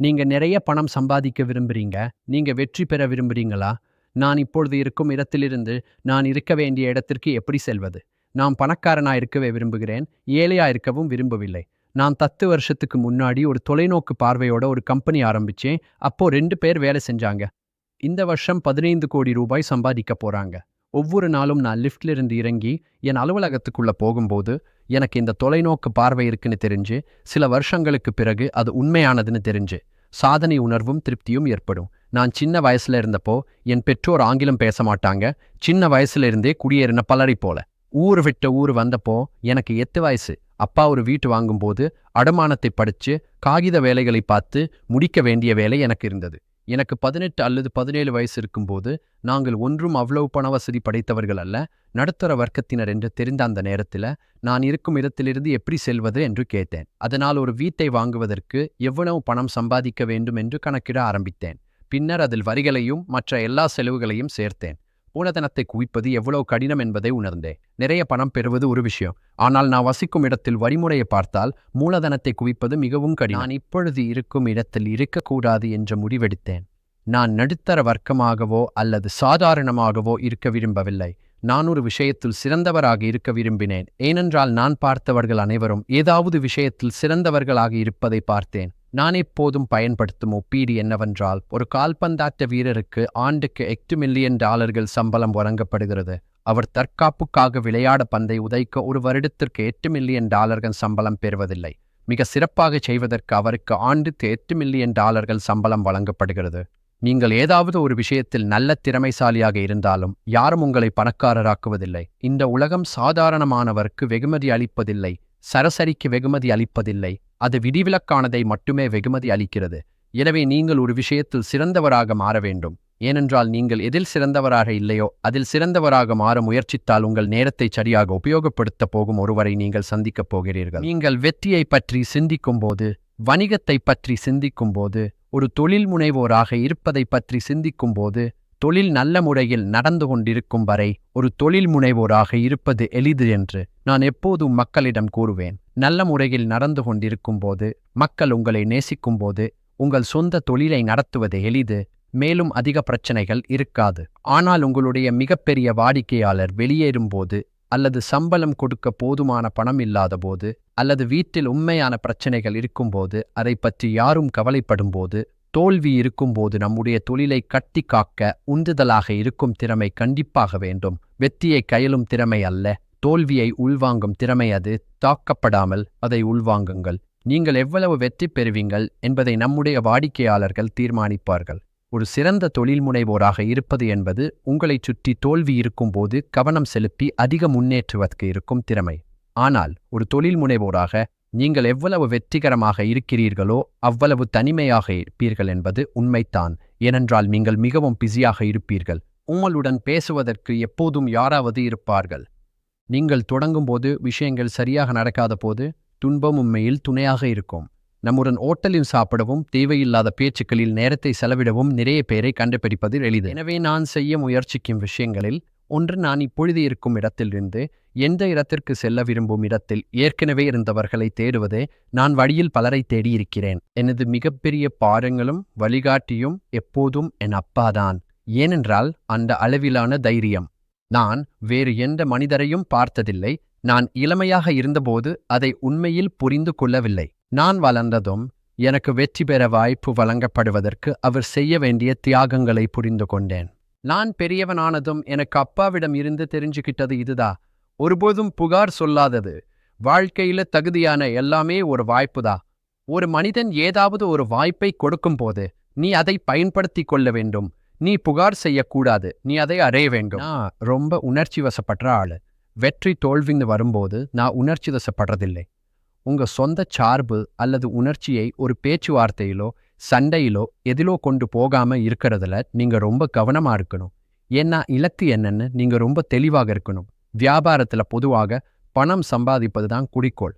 நீங்க நிறைய பணம் சம்பாதிக்க விரும்புறீங்க. நீங்க வெற்றி பெற விரும்புறீங்களா? நான் இப்பொழுது இருக்கும் இடத்திலிருந்து நான் இருக்க வேண்டிய இடத்திற்கு எப்படி செல்வது? நான் பணக்காரனா இருக்கவே விரும்புகிறேன். ஏழையா இருக்கவும் விரும்பவில்லை. நான் பத்து வருஷத்துக்கு முன்னாடி ஒரு தொலைநோக்கு பார்வையோட ஒரு கம்பெனி ஆரம்பிச்சேன். அப்போ ரெண்டு பேர் வேலை செஞ்சாங்க. இந்த வருஷம் பதினைந்து கோடி ரூபாய் சம்பாதிக்க போறாங்க. ஒவ்வொரு நாளும் நான் லிஃப்ட்ல இருந்து இறங்கி என் அலுவலகத்துக்குள்ள போகும்போது எனக்கு இந்த தொலைநோக்கு பார்வை இருக்குன்னு தெரிஞ்சு சில வருஷங்களுக்கு பிறகு அது உண்மையானதுன்னு தெரிஞ்சு சாதனை உணர்வும் திருப்தியும் ஏற்படும். நான் சின்ன வயசுல இருந்தப்போ என் பெற்றோர் ஆங்கிலம் பேச மாட்டாங்க சின்ன வயசுல இருந்தே குடியேறின பலரை போல. ஊர் விட்ட ஊர் வந்தப்போ எனக்கு எட்டு வயசு. அப்பா ஒரு வீட்டு வாங்கும்போது அடமானத்தை படிச்சு காகித வேலைகளை பார்த்து முடிக்க வேண்டிய வேலை எனக்கு இருந்தது. எனக்கு பதினெட்டு அல்லது பதினேழு வயசு இருக்கும்போது நாங்கள் ஒன்றும் அவ்வளவு பண வசதி படைத்தவர்கள் அல்ல நடுத்தர வர்க்கத்தினர் என்று தெரிந்த அந்த நேரத்தில் நான் இருக்கும் இடத்திலிருந்து எப்படி செல்வது என்று கேட்டேன். அதனால் ஒரு வீட்டை வாங்குவதற்கு எவ்வளவு பணம் சம்பாதிக்க வேண்டும் என்று கணக்கிட ஆரம்பித்தேன். பின்னர் அதில் வரிகளையும் மற்ற எல்லா செலவுகளையும் சேர்த்தேன். மூலதனத்தை குவிப்பது எவ்வளவு கடினம் என்பதை உணர்ந்தேன். நிறைய பணம் பெறுவது ஒரு விஷயம். ஆனால் நான் வசிக்கும் இடத்தில் வழிமுறையை பார்த்தால் மூலதனத்தை குவிப்பது மிகவும் கடினம். நான் இப்பொழுது இருக்கும் இடத்தில் இருக்கக்கூடாது என்று முடிவெடுத்தேன். நான் நடுத்தர வர்க்கமாகவோ அல்லது சாதாரணமாகவோ இருக்க விரும்பவில்லை. நான் ஒரு விஷயத்தில் சிறந்தவராக இருக்க விரும்பினேன். ஏனென்றால் நான் பார்த்தவர்கள் அனைவரும் ஏதாவது விஷயத்தில் சிறந்தவர்களாக இருப்பதை பார்த்தேன். நான் எப்போதும் பயன்படுத்தும் ஒப்பீடு என்னவென்றால் ஒரு கால்பந்தாட்ட வீரருக்கு ஆண்டுக்கு எட்டு மில்லியன் டாலர்கள் சம்பளம் வழங்கப்படுகிறது. அவர் தற்காப்புக்காக விளையாட பந்தை உதைக்க ஒரு வருடத்திற்கு எட்டு மில்லியன் டாலர்கள் சம்பளம் பெறுவதில்லை. மிக சிறப்பாக செய்வதற்கு அவருக்கு ஆண்டுக்கு எட்டு மில்லியன் டாலர்கள் சம்பளம் வழங்கப்படுகிறது. நீங்கள் ஏதாவது ஒரு விஷயத்தில் நல்ல திறமைசாலியாக இருந்தாலும் யாரும் உங்களை பணக்காரராக்குவதில்லை. இந்த உலகம் சாதாரணமானவருக்கு வெகுமதி அளிப்பதில்லை சரசரிக்கு வெகுமதி அளிப்பதில்லை. அது விதிவிலக்கானதை மட்டுமே வெகுமதி அளிக்கிறது. எனவே நீங்கள் ஒரு விஷயத்தில் சிறந்தவராக மாற வேண்டும். ஏனென்றால் நீங்கள் எதில் சிறந்தவராக இல்லையோ அதில் சிறந்தவராக மாற முயற்சித்தால் உங்கள் நேரத்தை சரியாக உபயோகப்படுத்த போகும் ஒருவரை நீங்கள் சந்திக்கப் போகிறீர்கள். நீங்கள் வெற்றியை பற்றி சிந்திக்கும்போது வணிகத்தை பற்றி சிந்திக்கும்போது ஒரு தொழில் முனைவோராக இருப்பதை பற்றி சிந்திக்கும்போது தொழில் நல்ல முறையில் நடந்து கொண்டிருக்கும் வரை ஒரு தொழில் முனைவோராக இருப்பது எளிது என்று நான் எப்போதும் மக்களிடம் கூறுவேன் நல்ல முறையில் நடந்து கொண்டிருக்கும் போது மக்கள் உங்களை நேசிக்கும் போது உங்கள் சொந்த தொழிலை நடத்துவது எளிது மேலும் அதிக பிரச்சனைகள் இருக்காது. ஆனால் உங்களுடைய மிகப்பெரிய வாடிக்கையாளர் வெளியேறும்போது அல்லது சம்பளம் கொடுக்க போதுமான பணம் இல்லாதபோது அல்லது வீட்டில் உண்மையான பிரச்சனைகள் இருக்கும்போது அதை பற்றி யாரும் கவலைப்படும்போது தோல்வி இருக்கும்போது நம்முடைய தொழிலை கட்டி காக்க உந்துதலாக இருக்கும் திறமை கண்டிப்பாக வேண்டும். வெற்றியை கையலும் திறமை அல்ல. தோல்வியை உள்வாங்கும் திறமை அது. தாக்கப்படாமல் அதை உள்வாங்குங்கள். நீங்கள் எவ்வளவு வெற்றி பெறுவீங்கள் என்பதை நம்முடைய வாடிக்கையாளர்கள் தீர்மானிப்பார்கள். ஒரு சிறந்த தொழில் முனைவோராக இருப்பது என்பது உங்களைச் சுற்றி தோல்வி இருக்கும்போது கவனம் செலுத்தி அதிக முன்னேற்றுவதற்கு இருக்கும் திறமை. ஆனால் ஒரு தொழில் முனைவோராக நீங்கள் எவ்வளவு வெற்றிகரமாக இருக்கிறீர்களோ அவ்வளவு தனிமையாக இருப்பீர்கள் என்பது உண்மைத்தான் ஏனென்றால் நீங்கள் மிகவும் பிஸியாக இருப்பீர்கள். உங்களுடன் பேசுவதற்கு எப்போதும் யாராவது இருப்பார்கள். நீங்கள் தொடங்கும்போது விஷயங்கள் சரியாக நடக்காத போது துன்பம் உண்மையில் துணையாக இருக்கும். நம்முடன் ஓட்டலில் சாப்பிடவும் தேவையில்லாத பேச்சுக்களில் நேரத்தை செலவிடவும் நிறைய பேரை கண்டுபிடிப்பது எளிது. எனவே நான் செய்ய முயற்சிக்கும் விஷயங்களில் ஒன்று நான் இப்பொழுது இருக்கும் இடத்திலிருந்து எந்த இடத்திற்கு செல்ல விரும்பும் இடத்தில் ஏற்கனவே இருந்தவர்களை தேடுவதே நான் வழியில் பலரை தேடியிருக்கிறேன். எனது மிகப்பெரிய பாடங்களும் வழிகாட்டியும் எப்போதும் என் அப்பாதான். ஏனென்றால் அந்த அளவிலான தைரியம் நான் வேறு எந்த மனிதரையும் பார்த்ததில்லை. நான் இளமையாக இருந்தபோது அதை உண்மையில் புரிந்து கொள்ளவில்லை. நான் வளர்ந்ததும் எனக்கு வெற்றி பெற வாய்ப்பு வழங்கப்படுவதற்கு அவர் செய்ய வேண்டிய தியாகங்களை புரிந்து கொண்டேன். நான் பெரியவனானதும் எனக்கு அப்பாவிடம் இருந்து தெரிஞ்சுக்கிட்டது இதுதா. ஒருபோதும் புகார் சொல்லாதது. வாழ்க்கையில தகுதியான எல்லாமே ஒரு வாய்ப்புதா. ஒரு மனிதன் ஏதாவது ஒரு வாய்ப்பை கொடுக்கும்போது நீ அதை பயன்படுத்தி கொள்ள வேண்டும். நீ புகார் செய்யக்கூடாது. நீ அதை அடைய வேண்டும். நான் ரொம்ப உணர்ச்சி வசப்படுற ஆளு. வெற்றி தோல்வின்னு வரும்போது நான் உணர்ச்சி வசப்படுறதில்லை. உங்க சொந்த சார்பு அல்லது உணர்ச்சியை ஒரு பேச்சுவார்த்தையிலோ சண்டையிலோ எதிலோ கொண்டு போகாம இருக்கிறதுல நீங்க ரொம்ப கவனமா இருக்கணும். ஏன்னா இலக்கு என்னன்னு நீங்க ரொம்ப தெளிவாக இருக்கணும். வியாபாரத்துல பொதுவாக பணம் சம்பாதிப்பது தான் குறிக்கோள்.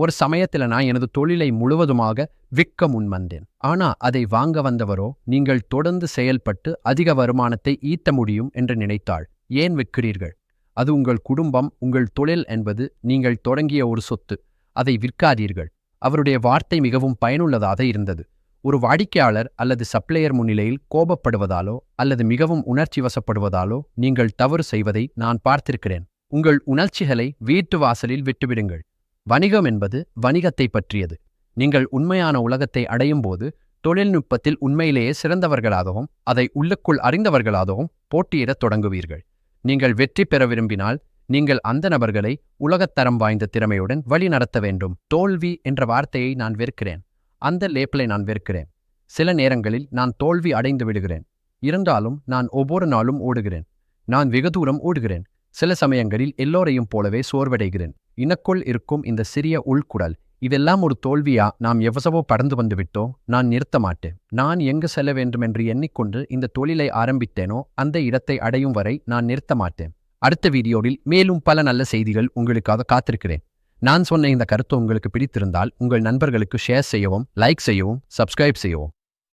ஒரு சமயத்துல நான் எனது தொழிலை முழுவதுமாக விற்க முன்வந்தேன் ஆனா அதை வாங்க வந்தவரோ நீங்கள் தொடர்ந்து செயல்பட்டு அதிக வருமானத்தை ஈட்ட முடியும் என்று நினைத்தாள். ஏன் விற்கிறீர்கள்? அது உங்கள் குடும்பம் உங்கள் தொழில் என்பது நீங்கள் தொடங்கிய ஒரு சொத்து. அதை விற்காதீர்கள். அவருடைய வார்த்தை மிகவும் பயனுள்ளதாக இருந்தது. ஒரு வாடிக்கையாளர் அல்லது சப்ளையர் முன்னிலையில் கோபப்படுவதாலோ அல்லது மிகவும் உணர்ச்சி வசப்படுவதாலோ நீங்கள் தவறு செய்வதை நான் பார்த்திருக்கிறேன். உங்கள் உணர்ச்சிகளை வீட்டு வாசலில் விட்டுவிடுங்கள். வணிகம் என்பது வணிகத்தை பற்றியது. நீங்கள் உண்மையான உலகத்தை அடையும் போது தொழில்நுட்பத்தில் உண்மையிலேயே சிறந்தவர்களாகவும் அதை உள்ளுக்குள் அறிந்தவர்களாகவும் போட்டியிடத் தொடங்குவீர்கள். நீங்கள் வெற்றி பெற விரும்பினால் நீங்கள் அந்த நபர்களை உலகத்தரம் வாய்ந்த திறமையுடன் வழி நடத்த வேண்டும். தோல்வி என்ற வார்த்தையை நான் வெறுக்கிறேன். அந்த லேப்பிளை நான் வெறுக்கிறேன். சில நேரங்களில் நான் தோல்வி அடைந்து விடுகிறேன். இருந்தாலும் நான் ஒவ்வொரு நாளும் ஓடுகிறேன். நான் வெகு தூரம் ஓடுகிறேன். சில சமயங்களில் எல்லோரையும் போலவே சோர்வடைகிறேன். இனக்குள் இருக்கும் இந்த சிறிய உள்குடல். இதெல்லாம் ஒரு தோல்வியா? நாம் எவ்வளவோ பறந்து வந்து விட்டோம் நான் நிறுத்த மாட்டேன். நான் எங்கு செல்ல வேண்டும் என்று எண்ணிக்கொண்டு இந்த தொழிலை ஆரம்பித்தேனோ அந்த இடத்தை அடையும் வரை நான் நிறுத்த மாட்டேன். அடுத்த வீடியோவில் மேலும் பல நல்ல செய்திகள் உங்களுக்காக காத்திருக்கிறேன். நான் சொன்ன இந்த கருத்து உங்களுக்கு பிடித்திருந்தால் உங்கள் நண்பர்களுக்கு ஷேர் செய்யவும் லைக் செய்யவும் சப்ஸ்கிரைப் செய்யவும்.